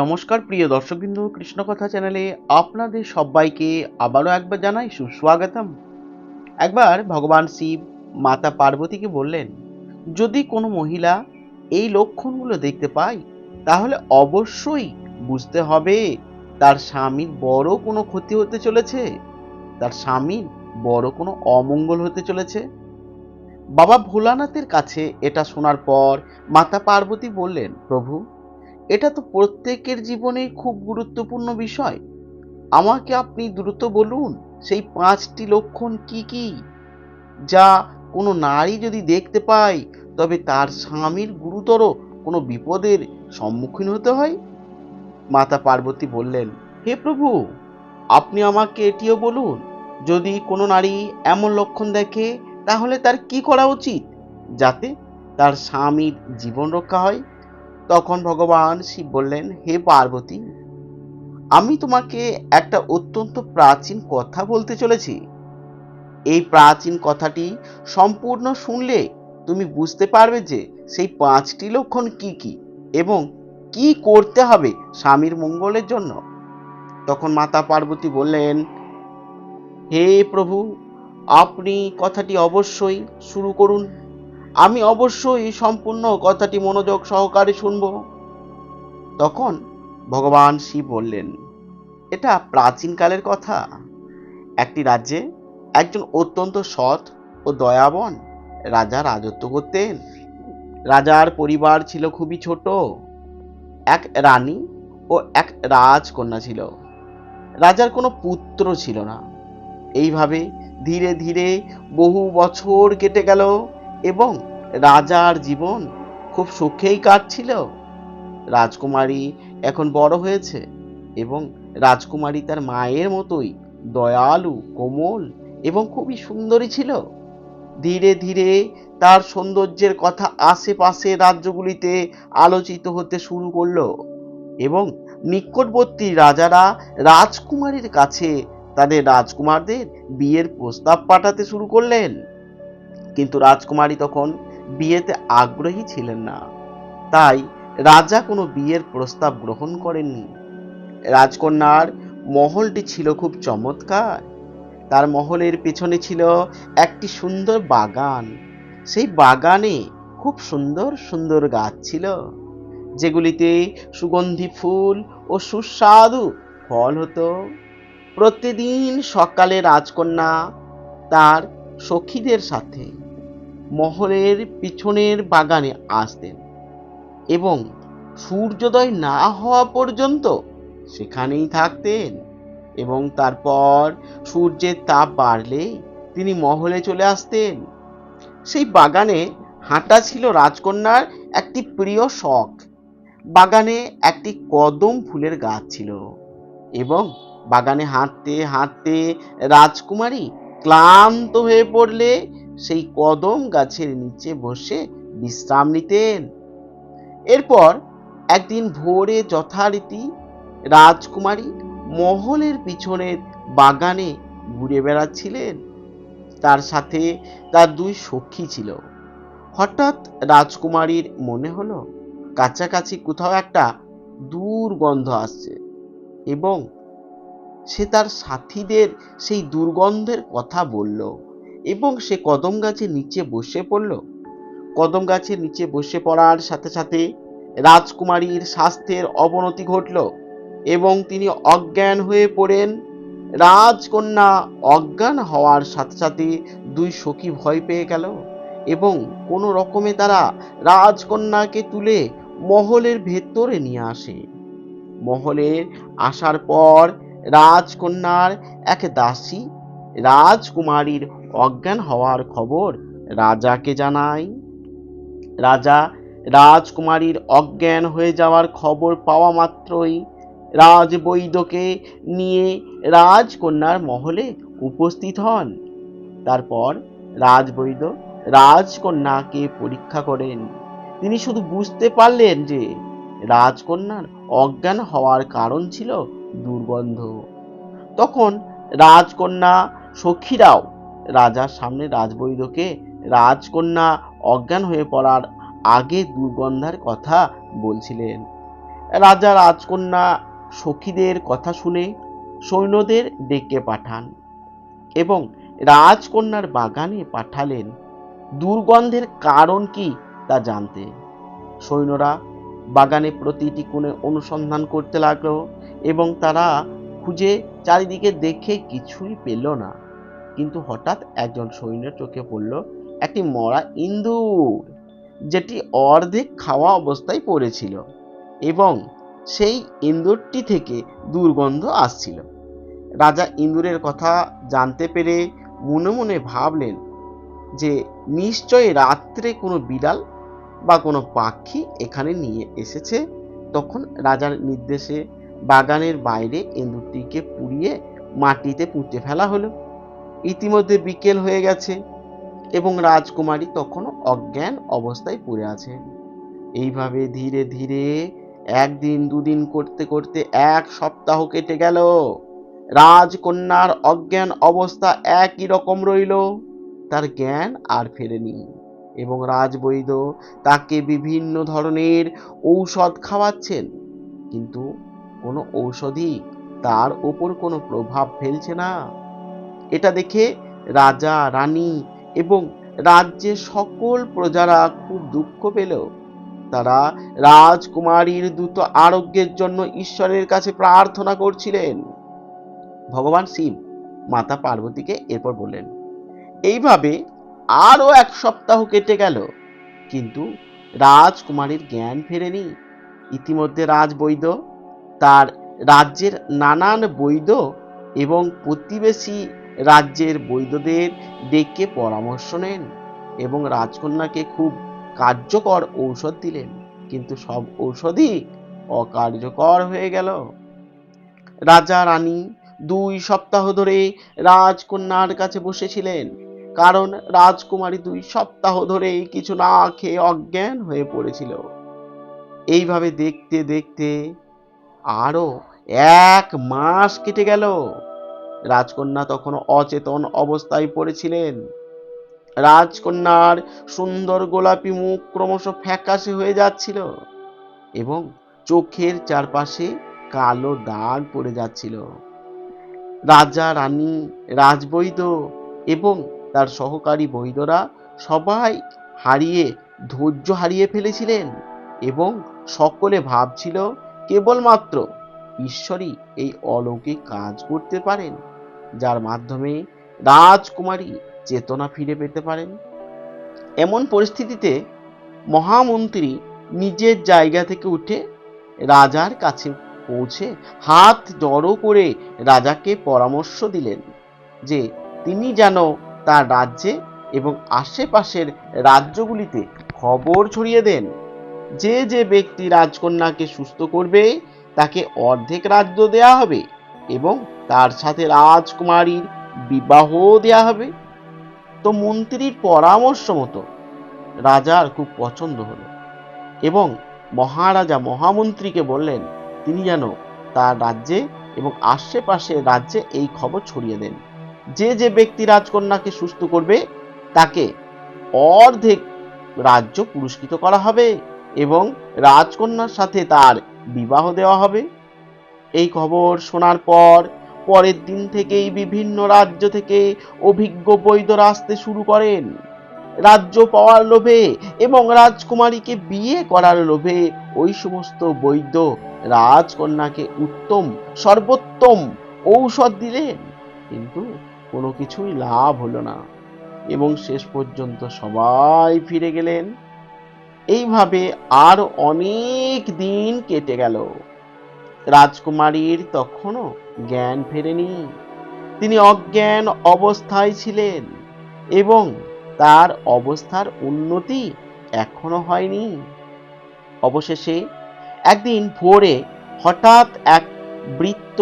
নমস্কার প্রিয় দর্শকবৃন্দ, কৃষ্ণকথা চ্যানেলে আপনাদের সবাইকে আবারও একবার জানাই সুস্বাগতম। একবার ভগবান শিব মাতা পার্বতীকে বললেন, যদি কোনো মহিলা এই লক্ষণগুলো দেখতে পায়, তাহলে অবশ্যই বুঝতে হবে তার স্বামীর বড় কোনো ক্ষতি হতে চলেছে, তার স্বামীর বড় কোনো অমঙ্গল হতে চলেছে। বাবা ভোলানাথের কাছে এটা শোনার পর মাতা পার্বতী বললেন, প্রভু এটা তো প্রত্যেকের জীবনে খুব গুরুত্বপূর্ণ বিষয়। আমাকে আপনি দ্রুত বলুন, সেই পাঁচটি লক্ষণ কি কি? যা কোনো নারী যদি দেখতে পায়, তবে তার স্বামীর গুরুতর কোনো বিপদের সম্মুখীন হতে হয়? মাতা পার্বতী বললেন, হে প্রভু, আপনি আমাকে এটিও বলুন, যদি কোনো নারী এমন লক্ষণ দেখে, তাহলে তার কি করা উচিত? যাতে তার স্বামীর জীবন রক্ষা হয়? তখন ভগবান শিব বললেন, হে পার্বতী, আমি তোমাকে একটা অত্যন্ত প্রাচীন কথা বলতে চলেছি। এই প্রাচীন কথাটি সম্পূর্ণ শুনলে তুমি বুঝতে পারবে যে সেই পাঁচটি লক্ষণ কি কি এবং কি করতে হবে স্বামীর মঙ্গলের জন্য। তখন মাতা পার্বতী বললেন, হে প্রভু, আপনি কথাটি অবশ্যই শুরু করুন। আমি অবশ্যই সম্পূর্ণ কথাটি মনোযোগ সহকারে শুনব। তখন ভগবান শিব বললেন, এটা প্রাচীনকালের কথা। একটি রাজ্যে একজন অত্যন্ত সৎ ও দয়াবন রাজা রাজত্ব করতেন। রাজার পরিবার ছিল খুবই ছোট। এক রানী ও এক রাজকন্যা ছিল। রাজার কোনো পুত্র ছিল না। এইভাবে ধীরে ধীরে বহু বছর কেটে গেল। এবং রাজার জীবন খুব সুখেই কাটছিল। রাজকুমারী এখন বড় হয়েছে এবং রাজকুমারী তার মায়ের মতোই দয়ালু, কোমল এবং খুবই সুন্দরী ছিল। ধীরে ধীরে তার সৌন্দর্যের কথা আশেপাশে রাজ্যগুলিতে আলোচিত হতে শুরু করল এবং নিকটবর্তী রাজারা রাজকুমারীর কাছে তাদের রাজকুমারদের বিয়ের প্রস্তাব পাঠাতে শুরু করলেন। কিন্তু রাজকুমারী তখন বিয়েতে আগ্রহী ছিলেন না। তাই রাজা কোনো বিয়ের প্রস্তাব গ্রহণ করেননি। রাজকন্যার মহলটি ছিল খুব চমৎকার। তার মহলের পেছনে ছিল একটি সুন্দর বাগান। সেই বাগানে খুব সুন্দর সুন্দর গাছ ছিল। যেগুলিতে সুগন্ধি ফুল ও সুস্বাদু ফল হতো। প্রতিদিন সকালে রাজকন্যা তার সখীদের সাথে মহলের পিছনের বাগানে আসতেন এবং সূর্যোদয় না হওয়া পর্যন্ত সেখানেই থাকতেন এবং তারপর সূর্যের তাপ বাড়লে তিনি মহলে চলে আসতেন। সেই বাগানে হাঁটা ছিল রাজকন্যার একটি প্রিয় শখ। বাগানে একটি কদম ফুলের গাছ ছিল এবং বাগানে হাঁটতে হাঁটতে রাজকুমারী ক্লান্ত হয়ে পড়লে সেই কদম গাছের নিচে বসে বিশ্রাম নিতেন। এরপর একদিন ভোরে যথারীতি রাজকুমারী মহলের পিছনের বাগানে ঘুরে বেড়াচ্ছিলেন। তার সাথে তার দুই সখী ছিল। হঠাৎ রাজকুমারীর মনে হলো, কাছাকাছি কোথাও একটা দুর্গন্ধ আসছে এবং সে তার সাথীদের সেই দুর্গন্ধের কথা বলল। এবং সে কদম গাছের নিচে বসে পড়ল। কদম গাছের নিচে বসে পড়ার সাথে সাথে রাজকুমারীর স্বাস্থ্যের অবনতি ঘটল এবং তিনি অজ্ঞান হয়ে পড়েন। রাজকন্যা অজ্ঞান হওয়ার সাথে সাথে দুই সখী ভয় পেয়ে গেল এবং কোনো রকমে তারা রাজকন্যাকে তুলে মহলের ভেতরে নিয়ে আসে। মহলের আসার পর রাজকন্যার এক দাসী রাজকুমারীর অজ্ঞান হওয়ার খবর রাজাকে জানায় রাজা রাজকুমারীর অজ্ঞান হয়ে যাওয়ার খবর পাওয়া মাত্রই রাজবৈদ্যকে নিয়ে রাজকন্যার মহলে উপস্থিত হন। তারপর রাজবৈদ্য রাজকন্যাকে পরীক্ষা করেন। তিনি শুধু বুঝতে পারলেন যে রাজকন্যার অজ্ঞান হওয়ার কারণ ছিল দুর্গন্ধ। তখন রাজকন্যা সখীরাও রাজার সামনে রাজবৈদ্যকে রাজকন্যা অজ্ঞান হয়ে পড়ার আগে দুর্গন্ধার কথা বলছিলেন। রাজা রাজকন্যা সখীদের কথা শুনে সৈন্যদের ডেকে পাঠান এবং রাজকন্যার বাগানে পাঠালেন। দুর্গন্ধের কারণ কি তা জানতে। সৈন্যরা বাগানে প্রতিটি কোণে অনুসন্ধান করতে লাগল এবং তারা খুঁজে চারিদিকে দেখে কিছুই পেল না। কিন্তু হঠাৎ একজন সৈন্যের চোখে পড়ল একটি মরা ইন্দুর যেটি অর্ধেক খাওয়া অবস্থায় পড়েছিল এবং সেই ইন্দুরটি থেকে দুর্গন্ধ আসছিল। রাজা ইন্দুরের কথা জানতে পেরে মনে মনে ভাবলেন যে নিশ্চয়ই রাত্রে কোনো বিড়াল বা কোনো পাখি এখানে নিয়ে এসেছে? তখন রাজার নির্দেশে বাগানের বাইরে ইন্দুরটিকে পুড়িয়ে মাটিতে পুঁতে ফেলা হলো। ইতিমধ্যে বিকেল হয়ে গেছে এবং রাজকুমারী তখনও অজ্ঞান অবস্থায় পড়ে আছে। এইভাবে ধীরে ধীরে একদিন, দুদিন করতে করতে এক সপ্তাহ কেটে গেল। রাজকন্যার অজ্ঞান অবস্থা একই রকম রইল। তার জ্ঞান আর ফেরেনি এবং রাজবৈদ্য তাকে বিভিন্ন ধরনের ঔষধ খাওয়াচ্ছেন। কিন্তু কোনো ঔষধই তার ওপর কোনো প্রভাব ফেলছে না। এটা দেখে রাজা, রানী এবং রাজ্যের সকল প্রজারা খুব দুঃখ পেল। তারা রাজকুমারীর দ্রুত আরোগ্যের জন্য ঈশ্বরের কাছে প্রার্থনা করছিলেন। ভগবান শিব মাতা পার্বতীকে এরপর বললেন, এইভাবে আরও এক সপ্তাহ কেটে গেল, কিন্তু রাজকুমারীর জ্ঞান ফেরেনি। ইতিমধ্যে রাজবৈদ্য তার রাজ্যের নানান বৈদ্য এবং প্রতিবেশী রাজ্যের বৈদ্যদের ডেকে পরামর্শ নেন এবং রাজকন্যাকে খুব কার্যকর ঔষধ দিলেন। কিন্তু সব ঔষধই অকার্যকর হয়ে গেল। রাজা রানী দুই সপ্তাহ ধরে রাজকন্যার কাছে বসেছিলেন। কারণ রাজকুমারী দুই সপ্তাহ ধরে কিছু না খেয়ে অজ্ঞান হয়ে পড়েছিল। এইভাবে দেখতে দেখতে আরও এক মাস কেটে গেল। রাজকন্যা তখন অচেতন অবস্থায় পড়েছিলেন। রাজকন্যার সুন্দর গোলাপি মুখ ক্রমশ ফ্যাকাশে হয়ে যাচ্ছিল এবং চোখের চারপাশে কালো দাগ পড়ে যাচ্ছিল। রাজা, রানী, রাজবৈদ্য এবং তার সহকারী বৈদ্যরা সবাই হারিয়ে, ধৈর্য হারিয়ে ফেলেছিলেন এবং সকলে ভাবছিল কেবলমাত্র ঈশ্বরই এই অলৌকিক কাজ করতে পারেন। যার মাধ্যমে রাজকুমারী চেতনা ফিরে পেতে পারেন। এমন পরিস্থিতিতে মহামন্ত্রী নিজের জায়গা থেকে উঠে রাজার কাছে পৌঁছে হাত জড়ো করে রাজাকে পরামর্শ দিলেন যে তিনি যেন তার রাজ্যে এবং আশেপাশের রাজ্যগুলিতে খবর ছড়িয়ে দেন। যে যে ব্যক্তি রাজকন্যাকে সুস্থ করবে, তাকে অর্ধেক রাজ্য দেয়া হবে এবং তার সাথে রাজকুমারীর বিবাহ দেয়া হবে। তো মন্ত্রীর পরামর্শ মতো রাজার খুব পছন্দ হলো এবং মহারাজা মহামন্ত্রীকে বললেন, তিনি যেন তার রাজ্যে এবং আশেপাশের রাজ্যে এই খবর ছড়িয়ে দেন। যে যে ব্যক্তি রাজকন্যাকে সুস্থ করবে, তাকে অর্ধেক রাজ্য পুরস্কৃত করা হবে এবং রাজকন্যার সাথে তার বিবাহ দেওয়া হবে। এই খবর শোনার পর পরের দিন থেকেই বিভিন্ন রাজ্য থেকে অভিজ্ঞ বৈদ্যরা আসতে শুরু করেন। রাজ্য পাওয়ার লোভে এবং রাজকুমারীকে বিয়ে করার লোভে ওই সমস্ত বৈদ্য রাজকন্যাকে উত্তম, সর্বোত্তম ঔষধ দিলেন। কিন্তু কোনো কিছুই লাভ হলো না এবং শেষ পর্যন্ত সবাই ফিরে গেলেন। এইভাবে আর অনেক দিন কেটে গেল। রাজকুমারীর তখনও জ্ঞান ফেরেনি। তিনি অজ্ঞান অবস্থায় ছিলেন এবং তার অবস্থার উন্নতি এখনও হয়নি। অবশেষে একদিন ভোরে হঠাৎ এক বৃত্ত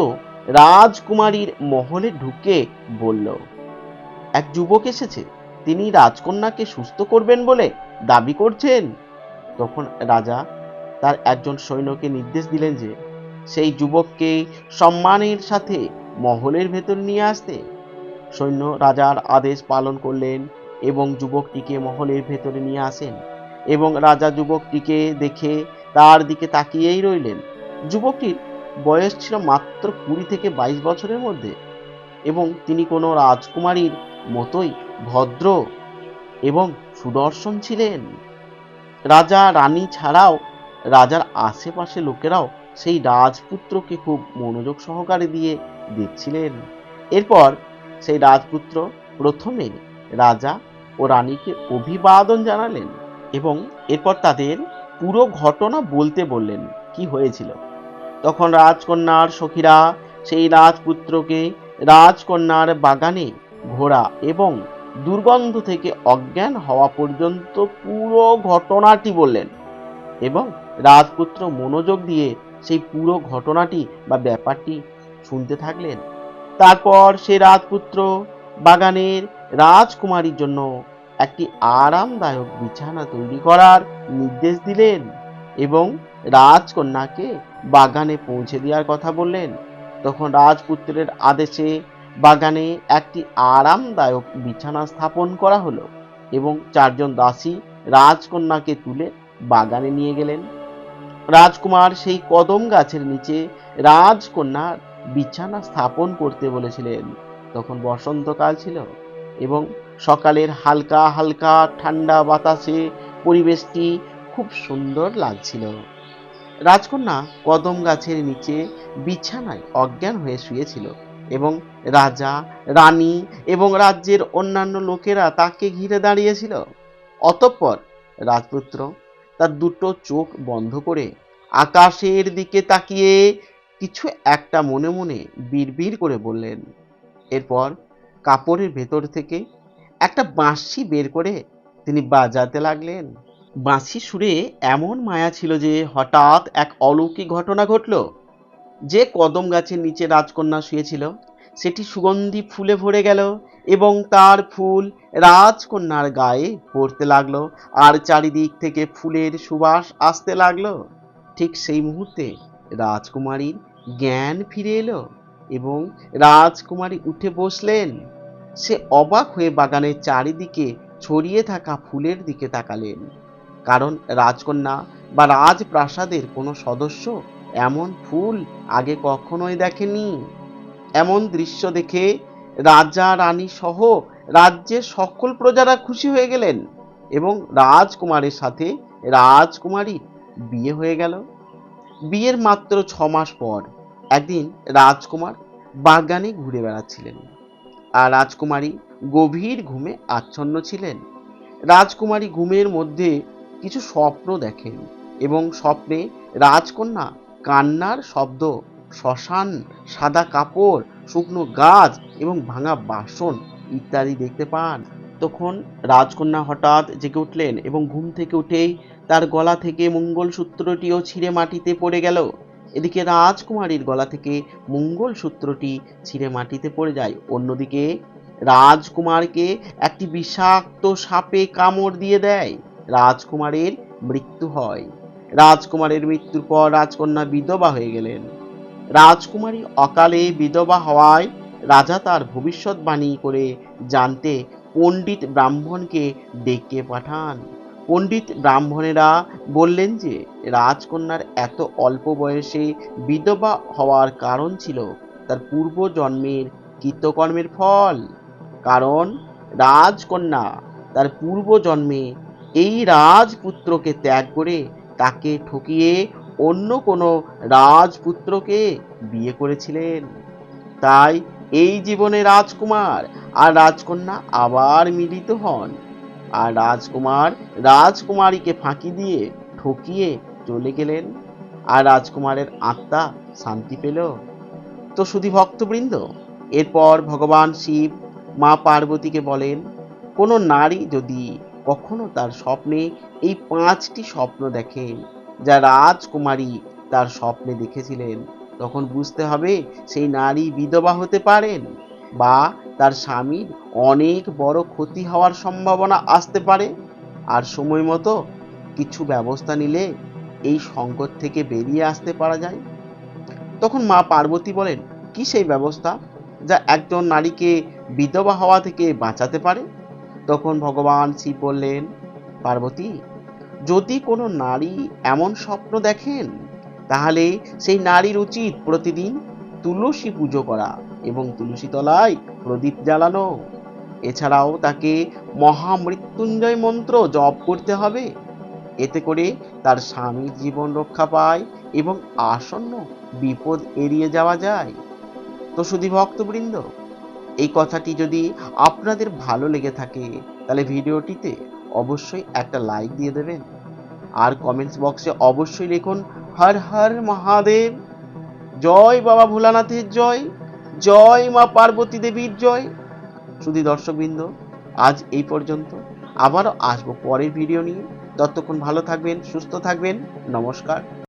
রাজকুমারীর মহলে ঢুকে বলল, এক যুবক এসেছে, তিনি রাজকন্যাকে সুস্থ করবেন বলে দাবি করছেন। তখন রাজা তার একজন সৈন্যকে নির্দেশ দিলেন যে সেই যুবককে সম্মানের সাথে মহলের ভেতর নিয়ে আসতে। সৈন্য রাজার আদেশ পালন করলেন এবং যুবকটিকে মহলের ভেতরে নিয়ে আসেন এবং রাজা যুবকটিকে দেখে তার দিকে তাকিয়েই রইলেন। যুবকটির বয়স ছিল মাত্র কুড়ি থেকে বাইশ বছরের মধ্যে এবং তিনি কোনো রাজকুমারীর মতোই ভদ্র এবং সুদর্শন ছিলেন। রাজা, রানী ছাড়াও রাজার আশেপাশে লোকেরাও সেই রাজপুত্রকে খুব মনোযোগ সহকারে দিয়ে দেখছিলেন। এরপর সেই রাজপুত্র প্রথমে রাজা ও রানীকে অভিবাদন জানালেন এবং এরপর তাদের পুরো ঘটনা বলতে বললেন, কি হয়েছিল। তখন রাজকন্যার সখীরা সেই রাজপুত্রকে রাজকন্যার বাগানে ঘোরা এবং দুর্গন্ধ থেকে অজ্ঞান হওয়া পর্যন্ত পুরো ঘটনাটি বললেন এবং রাজপুত্র মনোযোগ দিয়ে সেই পুরো ঘটনাটি বা ব্যাপারটি শুনতে থাকলেন। তারপর সে রাজপুত্র বাগানের রাজকুমারীর জন্য একটি আরামদায়ক বিছানা তৈরি করার নির্দেশ দিলেন এবং রাজকন্যাকে বাগানে পৌঁছে দেওয়ার কথা বললেন। তখন রাজপুত্রের আদেশে বাগানে একটি আরামদায়ক বিছানা স্থাপন করা হলো এবং চারজন দাসী রাজকন্যাকে তুলে বাগানে নিয়ে গেলেন। রাজকুমার সেই কদম গাছের নিচে রাজকন্যার বিছানা স্থাপন করতে বলেছিলেন। তখন বসন্তকাল ছিল এবং সকালের হালকা হালকা ঠান্ডা বাতাসে পরিবেশটি খুব সুন্দর লাগছিল। রাজকন্যা কদম গাছের নিচে বিছানায় অজ্ঞান হয়ে শুয়েছিল এবং রাজা, রানী এবং রাজ্যের অন্যান্য লোকেরা তাকে ঘিরে দাঁড়িয়েছিল। অতঃপর রাজপুত্র তার দুটো চোখ বন্ধ করে আকাশের দিকে তাকিয়ে কিছু একটা মনে মনে বিড়বিড় করে বললেন। এরপর কাপড়ের ভেতর থেকে একটা বাঁশি বের করে তিনি বাজাতে লাগলেন। বাঁশি সুরে এমন মায়া ছিল যে হঠাৎ এক অলৌকিক ঘটনা ঘটল। যে কদম গাছের নিচে রাজকন্যা শুয়েছিল সেটি সুগন্ধি ফুলে ভরে গেল এবং তার ফুল রাজকন্যার গায়ে পড়তে লাগল। আর চারিদিক থেকে ফুলের সুবাস আসতে লাগল। ঠিক সেই মুহূর্তে রাজকুমারীর জ্ঞান ফিরে এলো এবং রাজকুমারী উঠে বসলেন। সে অবাক হয়ে বাগানের চারিদিকে ছড়িয়ে থাকা ফুলের দিকে তাকালেন। কারণ রাজকন্যা বা রাজপ্রাসাদের কোনো সদস্য এমন ফুল আগে কখনোই দেখেনি। এমন দৃশ্য দেখে রাজা, রানী সহ রাজ্যের সকল প্রজারা খুশি হয়ে গেলেন এবং রাজকুমারের সাথে রাজকুমারী বিয়ে হয়ে গেল। বিয়ের মাত্র ছ মাস পর একদিন রাজকুমার বাগানে ঘুরে বেড়াচ্ছিলেন আর রাজকুমারী গভীর ঘুমে আচ্ছন্ন ছিলেন। রাজকুমারী ঘুমের মধ্যে কিছু স্বপ্ন দেখেন এবং স্বপ্নে রাজকন্যা কান্নার শব্দ শ্মশান, সাদা কাপড়, শুকনো গাছ এবং ভাঙা বাসন ইত্যাদি দেখতে পান। তখন রাজকন্যা হঠাৎ জেগে উঠলেন এবং ঘুম থেকে উঠেই তার গলা থেকে মঙ্গলসূত্রটিও ছিঁড়ে মাটিতে পড়ে গেল। এদিকে রাজকুমারীর গলা থেকে মঙ্গলসূত্রটি ছিঁড়ে মাটিতে পড়ে যায়। অন্যদিকে রাজকুমারকে একটি বিষাক্ত সাপে কামড় দিয়ে দেয়। রাজকুমারের মৃত্যু হয়। রাজকুমারের মৃত্যুর পর রাজকন্যা বিধবা হয়ে গেলেন। রাজকুমারী অকালে বিধবা হওয়ায় রাজা তার ভবিষ্যৎবাণী করে জানতে পণ্ডিত ব্রাহ্মণকে ডেকে পাঠান। পণ্ডিত ব্রাহ্মণেরা বললেন যে, রাজকন্যার এত অল্প বয়সে বিধবা হওয়ার কারণ ছিল তার পূর্ব জন্মের কৃতকর্মের ফল। কারণ রাজকন্যা তার পূর্ব জন্মে এই রাজপুত্রকে ত্যাগ করে তাকে ঠকিয়ে অন্য কোনো রাজপুত্রকে বিয়ে করেছিলেন। তাই এই জীবনে রাজকুমার আর রাজকন্যা আবার মিলিত হন। আর রাজকুমার রাজকুমারীকে ফাঁকি দিয়ে ঠকিয়ে চলে গেলেন। আর রাজকুমারের আত্মা শান্তি পেল। তো শুধু ভক্তবৃন্দ, এরপর ভগবান শিব মা পার্বতীকে বলেন, কোনো নারী যদি কখনো তার স্বপ্নে এই পাঁচটি স্বপ্ন দেখেন যা রাজকুমারী তার স্বপ্নে দেখেছিলেন, তখন বুঝতে হবে সেই নারী বিধবা হতে পারেন বা তার স্বামীর অনেক বড় ক্ষতি হওয়ার সম্ভাবনা আসতে পারে। আর সময় মতো কিছু ব্যবস্থা নিলে এই সংকট থেকে বেরিয়ে আসতে পারা যায়। তখন মা পার্বতী বলেন, কি সেই ব্যবস্থা যা একজন নারীকে বিধবা হওয়া থেকে বাঁচাতে পারে? তখন ভগবান শিব বললেন, পার্বতী যদি কোনো নারী এমন স্বপ্ন দেখেন, তাহলে সেই নারীর উচিত প্রতিদিন তুলসী পুজো করা এবং তুলসী তলায় প্রদীপ জ্বালানো। এছাড়াও তাকে মহামৃত্যুঞ্জয় মন্ত্র জপ করতে হবে। এতে করে তার স্বামীর জীবন রক্ষা পায় এবং আসন্ন বিপদ এড়িয়ে যাওয়া যায়। তো শুধু ভক্তবৃন্দ, এই কথাটি যদি আপনাদের ভালো লেগে থাকে, তাহলে ভিডিওটিতে অবশ্যই একটা লাইক দিয়ে দেবেন। আর কমেন্টস বক্সে অবশ্যই লিখুন, হর হর মহাদেব, জয় বাবা ভোলানাথের জয় জয় মা পার্বতী দেবীর জয়। শুধু দর্শকবৃন্দ, আজ এই পর্যন্ত। আবারও আসব পরের ভিডিও নিয়ে। ততক্ষণ ভালো থাকবেন, সুস্থ থাকবেন। নমস্কার।